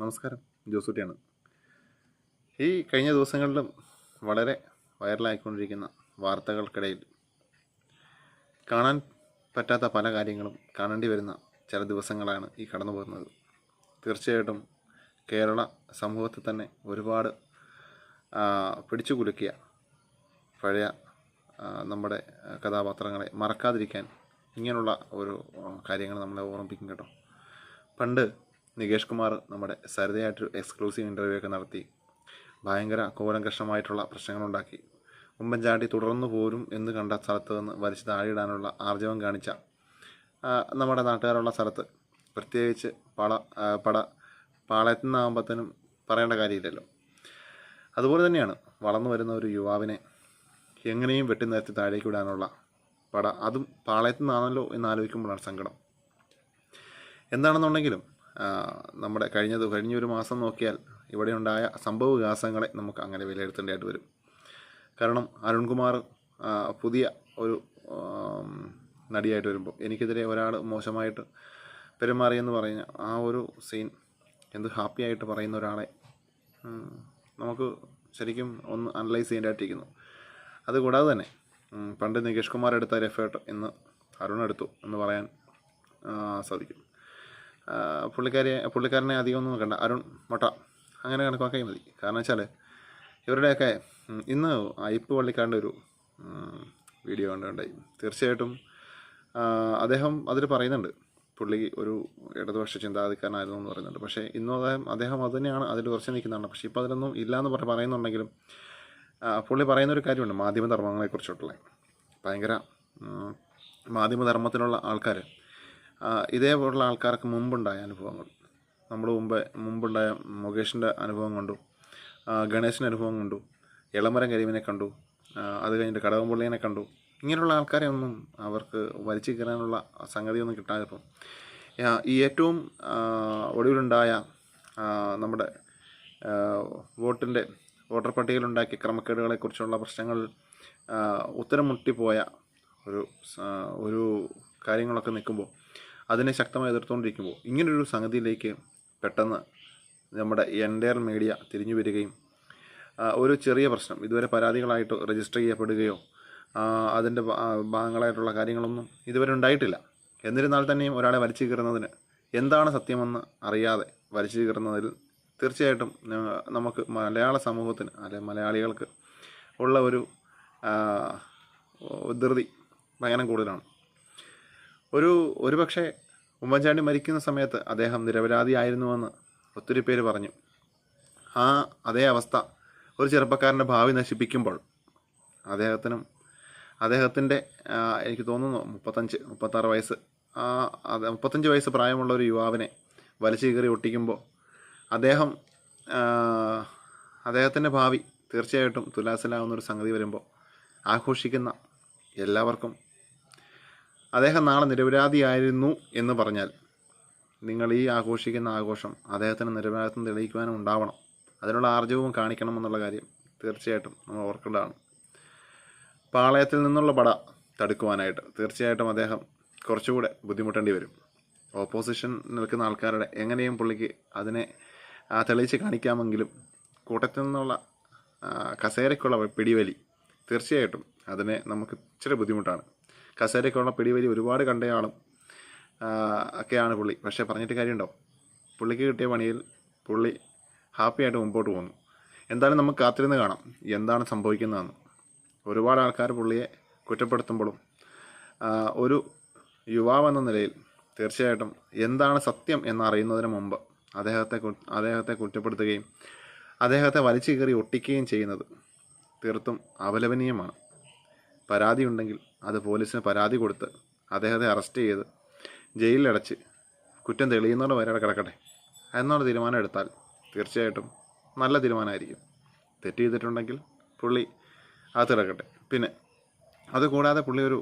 നമസ്കാരം. ജോസൂട്ടിയാണ്. ഈ കഴിഞ്ഞ ദിവസങ്ങളിലും വളരെ വൈറലായിക്കൊണ്ടിരിക്കുന്ന വാർത്തകൾക്കിടയിൽ കാണാൻ പറ്റാത്ത പല കാര്യങ്ങളും കാണേണ്ടി വരുന്ന ചില ദിവസങ്ങളാണ് ഈ കടന്നു പോകുന്നത്. തീർച്ചയായിട്ടും കേരള സമൂഹത്തിൽ തന്നെ ഒരുപാട് പിടിച്ചുകുലുക്കിയ പിടിച്ചു കുലുക്കിയ പഴയ നമ്മുടെ കഥാപാത്രങ്ങളെ മറക്കാതിരിക്കാൻ ഇങ്ങനെയുള്ള ഒരു കാര്യങ്ങൾ നമ്മളെ ഓർമ്മിപ്പിക്കും കേട്ടോ. പണ്ട് നികേഷ് കുമാർ നമ്മുടെ സരിതയായിട്ടൊരു എക്സ്ക്ലൂസീവ് ഇന്റർവ്യൂ ഒക്കെ നടത്തി. ഭയങ്കര കൂലങ്കഷമായിട്ടുള്ള പ്രശ്നങ്ങളുണ്ടാക്കി. ഉമ്മൻചാണ്ടി തുടർന്നു പോരും എന്ന് കണ്ട സ്ഥലത്ത് നിന്ന് വലിച്ചു താഴെയിടാനുള്ള ആർജവം കാണിച്ച നമ്മുടെ നാട്ടുകാരുള്ള സ്ഥലത്ത്. പ്രത്യേകിച്ച് പള പട പാളയത്തു നിന്നാകുമ്പോഴത്തേനും പറയേണ്ട കാര്യമില്ലല്ലോ. അതുപോലെ തന്നെയാണ് വളർന്നു വരുന്ന ഒരു യുവാവിനെ എങ്ങനെയും വെട്ടി നിരത്തി താഴേക്ക് വിടാനുള്ള പട. അതും പാളയത്തു നിന്നാണല്ലോ എന്ന് ആലോചിക്കുമ്പോഴാണ് സങ്കടം. എന്താണെന്നുണ്ടെങ്കിലും നമ്മുടെ കഴിഞ്ഞത് കഴിഞ്ഞൊരു മാസം നോക്കിയാൽ ഇവിടെ ഉണ്ടായ സംഭവ വികാസങ്ങളെ നമുക്ക് അങ്ങനെ വിലയിരുത്തേണ്ടതായിട്ട് വരും. കാരണം അരുൺകുമാർ പുതിയ ഒരു നടിയായിട്ട് വരുമ്പോൾ എനിക്കെതിരെ ഒരാൾ മോശമായിട്ട് പെരുമാറിയെന്ന് പറഞ്ഞ ആ ഒരു സീൻ എന്ത് ഹാപ്പി ആയിട്ട് പറയുന്ന ഒരാളെ നമുക്ക് ശരിക്കും ഒന്ന് അനലൈസ് ചെയ്യേണ്ടതായിട്ടിരിക്കുന്നു. അതുകൂടാതെ തന്നെ പണ്ട് നികേഷ് കുമാർ എടുത്ത ഒരു എഫേർട്ട് ഇന്ന് അരുൺ എടുത്തു എന്ന് പറയാൻ സാധിക്കും. പുള്ളിക്കാരെ പുള്ളിക്കാരനെ അധികം ഒന്നും നോക്കണ്ട. അരുൺ മൊട്ട. അങ്ങനെ കണക്കാക്കിയാൽ മതി. കാരണം വെച്ചാൽ ഇവരുടെയൊക്കെ ഇന്ന് അയ്പ് പള്ളിക്കാരന്റെ ഒരു വീഡിയോ കണ്ടുണ്ടായി തീർച്ചയായിട്ടും അദ്ദേഹം അതിൽ പറയുന്നുണ്ട്. പുള്ളി ഒരു ഇടതുപക്ഷ ചിന്താഗതിക്കാരനായിരുന്നു എന്ന് പറയുന്നുണ്ട്. പക്ഷേ ഇന്നും അദ്ദേഹം അദ്ദേഹം അത് തന്നെയാണ് അതിൽ ഉറച്ചു നിൽക്കുന്നതാണ്. പക്ഷേ ഇപ്പോൾ അതിലൊന്നും ഇല്ലയെന്ന് പറഞ്ഞ് പറയുന്നുണ്ടെങ്കിലും പുള്ളി പറയുന്നൊരു കാര്യമുണ്ട്. മാധ്യമധർമ്മങ്ങളെക്കുറിച്ചിട്ടുള്ള. ഭയങ്കര മാധ്യമധർമ്മത്തിലുള്ള ആൾക്കാർ ഇതേപോലുള്ള ആൾക്കാർക്ക് മുമ്പുണ്ടായ അനുഭവങ്ങൾ. നമ്മൾ മുമ്പ് മുമ്പുണ്ടായ മുകേഷിന്റെ അനുഭവം കണ്ടു ഗണേശിന്റെ അനുഭവം കണ്ടു ഇളമരം കരീമിനെ കണ്ടു അത് കഴിഞ്ഞിട്ട് കടകംപള്ളിനെ കണ്ടു. ഇങ്ങനെയുള്ള ആൾക്കാരെ ഒന്നും അവർക്ക് വലിച്ചു കയറാനുള്ള സംഗതിയൊന്നും കിട്ടാതിപ്പം ഈ ഏറ്റവും ഒടുവിലുണ്ടായ നമ്മുടെ വോട്ടിന്റെ വോട്ടർ പട്ടികയിലുണ്ടാക്കിയ ക്രമക്കേടുകളെക്കുറിച്ചുള്ള പ്രശ്നങ്ങൾ ഉത്തരം മുട്ടിപ്പോയ ഒരു ഒരു കാര്യങ്ങളൊക്കെ നിൽക്കുമ്പോൾ അതിനെ ശക്തമായി എതിർത്തുകൊണ്ടിരിക്കുമ്പോൾ ഇങ്ങനൊരു സംഗതിയിലേക്ക് പെട്ടെന്ന് നമ്മുടെ എൻഡയർ മീഡിയ തിരിഞ്ഞു വരികയും ഒരു ചെറിയ പ്രശ്നം ഇതുവരെ പരാതികളായിട്ട് രജിസ്റ്റർ ചെയ്യപ്പെടുകയോ അതിന്റെ ഭാഗങ്ങളായിട്ടുള്ള കാര്യങ്ങളൊന്നും ഇതുവരെ ഉണ്ടായിട്ടില്ല. എന്നിരുന്നാൽ തന്നെയും ഒരാളെ വലിച്ചു കീറുന്നതിന് എന്താണ് സത്യമെന്ന് അറിയാതെ വലിച്ചു കീറുന്നതിൽ തീർച്ചയായിട്ടും നമുക്ക് മലയാള സമൂഹത്തിന് അല്ലെ മലയാളികൾക്ക് ഉള്ള ഒരു ധൃതി ഭയങ്കരം കൂടുതലാണ്. ഒരു ഒരുപക്ഷെ ഉമ്മൻചാണ്ടി മരിക്കുന്ന സമയത്ത് അദ്ദേഹം നിരപരാധിയായിരുന്നുവെന്ന് ഒത്തിരി പേര് പറഞ്ഞു. ആ അതേ അവസ്ഥ ഒരു ചെറുപ്പക്കാരന്റെ ഭാവി നശിപ്പിക്കുമ്പോൾ അദ്ദേഹത്തിനും അദ്ദേഹത്തിന്റെ എനിക്ക് തോന്നുന്നു മുപ്പത്തഞ്ച് മുപ്പത്താറ് വയസ്സ് ആ മുപ്പത്തഞ്ച് വയസ്സ് പ്രായമുള്ള ഒരു യുവാവിനെ വലിച്ചു കീറി ഒട്ടിക്കുമ്പോൾ അദ്ദേഹം അദ്ദേഹത്തിന്റെ ഭാവി തീർച്ചയായിട്ടും തുലാസിലാവുന്ന ഒരു സംഗതി വരുമ്പോൾ ആഘോഷിക്കുന്ന എല്ലാവർക്കും അദ്ദേഹം നാളെ നിരപരാധിയായിരുന്നു എന്ന് പറഞ്ഞാൽ നിങ്ങൾ ഈ ആഘോഷിക്കുന്ന ആഘോഷം അദ്ദേഹത്തിന് നിരപരാധിത്വം തെളിയിക്കുവാനും ഉണ്ടാവണം. അതിനുള്ള ആർജവും കാണിക്കണം എന്നുള്ള കാര്യം തീർച്ചയായിട്ടും നമ്മൾ ഓർക്കേണ്ടതാണ്. പാളയത്തിൽ നിന്നുള്ള പട തടുക്കുവാനായിട്ട് തീർച്ചയായിട്ടും അദ്ദേഹം കുറച്ചുകൂടെ ബുദ്ധിമുട്ടേണ്ടി വരും. ഓപ്പോസിഷൻ നിൽക്കുന്ന ആൾക്കാരുടെ എങ്ങനെയും പുള്ളിക്ക് അതിനെ തെളിയിച്ച് കാണിക്കാമെങ്കിലും കൂട്ടത്തിൽ നിന്നുള്ള കസേരയ്ക്കുള്ള പിടിവലി തീർച്ചയായിട്ടും അതിനെ നമുക്ക് ഇച്ചിരി ബുദ്ധിമുട്ടാണ്. കസേരയ്ക്കുള്ള പിടിവലി ഒരുപാട് കണ്ടയാളും ഒക്കെയാണ് പുള്ളി. പക്ഷേ പറഞ്ഞിട്ട് കാര്യമുണ്ടോ? പുള്ളിക്ക് കിട്ടിയ പണിയിൽ പുള്ളി ഹാപ്പിയായിട്ട് മുമ്പോട്ട് പോകുന്നു. എന്തായാലും നമുക്ക് കാത്തിരുന്ന് കാണാം എന്താണ് സംഭവിക്കുന്നതെന്ന്. ഒരുപാട് ആൾക്കാർ പുള്ളിയെ കുറ്റപ്പെടുത്തുമ്പോഴും ഒരു യുവാവെന്ന നിലയിൽ തീർച്ചയായിട്ടും എന്താണ് സത്യം എന്നറിയുന്നതിന് മുമ്പ് അദ്ദേഹത്തെ അദ്ദേഹത്തെ കുറ്റപ്പെടുത്തുകയും അദ്ദേഹത്തെ വലിച്ചു കയറി ഒട്ടിക്കുകയും ചെയ്യുന്നത് തീർത്തും അപലപനീയമാണ്. പരാതി ഉണ്ടെങ്കിൽ അത് പോലീസിന് പരാതി കൊടുത്ത് അദ്ദേഹത്തെ അറസ്റ്റ് ചെയ്ത് ജയിലിലടച്ച് കുറ്റം തെളിയുന്നതോടെ വരെ കിടക്കട്ടെ എന്നുള്ള തീരുമാനം എടുത്താൽ തീർച്ചയായിട്ടും നല്ല തീരുമാനമായിരിക്കും. തെറ്റ് ചെയ്തിട്ടുണ്ടെങ്കിൽ പുള്ളി അത് കിടക്കട്ടെ പിന്നെ അതുകൂടാതെ പുള്ളി ഒരു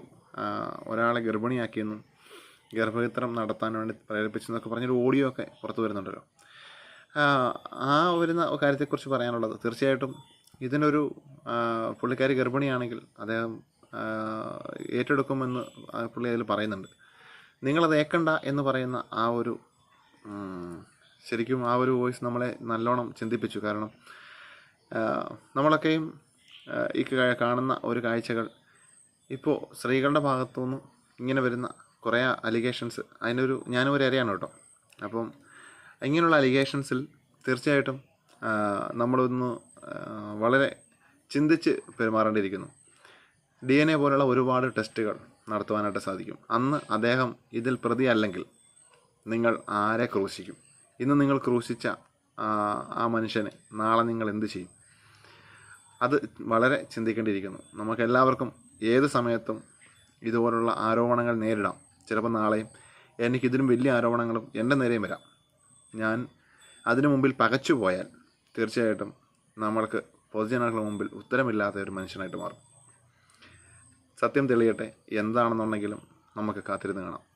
ഒരാളെ ഗർഭിണിയാക്കിയെന്നും ഗർഭചിത്രം നടത്താൻ വേണ്ടി പ്രേരിപ്പിച്ചെന്നൊക്കെ പറഞ്ഞൊരു ഓഡിയോ ഒക്കെ പുറത്തു വരുന്നുണ്ടല്ലോ. ആ, വരുന്ന കാര്യത്തെക്കുറിച്ച് പറയാനുള്ളത് തീർച്ചയായിട്ടും ഇതിനൊരു പുള്ളിക്കാരി ഗർഭിണിയാണെങ്കിൽ അദ്ദേഹം ഏറ്റെടുക്കുമെന്ന് പുള്ളി അതിൽ പറയുന്നുണ്ട്. നിങ്ങളത് ഏക്കണ്ട എന്ന് പറയുന്ന ആ ഒരു ശരിക്കും ആ ഒരു വോയിസ് നമ്മളെ നല്ലോണം ചിന്തിപ്പിച്ചു. കാരണം നമ്മളൊക്കെയും ഈ കാണുന്ന ഒരു കാഴ്ചകൾ ഇപ്പോൾ സ്ത്രീകളുടെ ഭാഗത്തുനിന്ന് ഇങ്ങനെ വരുന്ന കുറേ അലിഗേഷൻസ് അതിനൊരു ഞാനും ഒരു ഇരയാണ് കേട്ടോ. അപ്പം ഇങ്ങനെയുള്ള അലിഗേഷൻസിൽ തീർച്ചയായിട്ടും നമ്മളൊന്ന് വളരെ ചിന്തിച്ച് പെരുമാറേണ്ടിയിരിക്കുന്നു. ഡി എൻ എ പോലുള്ള ഒരുപാട് ടെസ്റ്റുകൾ നടത്തുവാനായിട്ട് സാധിക്കും. അന്ന് അദ്ദേഹം ഇതിൽ പ്രതി അല്ലെങ്കിൽ നിങ്ങൾ ആരെ ക്രൂശിക്കും? ഇന്ന് നിങ്ങൾ ക്രൂശിച്ച ആ, മനുഷ്യനെ നാളെ നിങ്ങൾ എന്ത് ചെയ്യും? അത് വളരെ ചിന്തിക്കേണ്ടിയിരിക്കുന്നു. നമുക്ക് എല്ലാവർക്കും ഏത് സമയത്തും ഇതുപോലുള്ള ആരോപണങ്ങൾ നേരിടാം. ചിലപ്പോൾ നാളെയും എനിക്കിതിലും വലിയ ആരോപണങ്ങളും എന്റെ നേരെയും വരാം. ഞാൻ അതിനു മുമ്പിൽ പകച്ചു പോയാൽ തീർച്ചയായിട്ടും നമ്മൾക്ക് പൊതുജനങ്ങളുടെ മുമ്പിൽ ഉത്തരമില്ലാത്ത ഒരു മനുഷ്യനായിട്ട് മാറും. സത്യം തെളിയട്ടെ. എന്താണെന്നുണ്ടെങ്കിലും നമുക്ക് കാത്തിരുന്ന് കാണാം.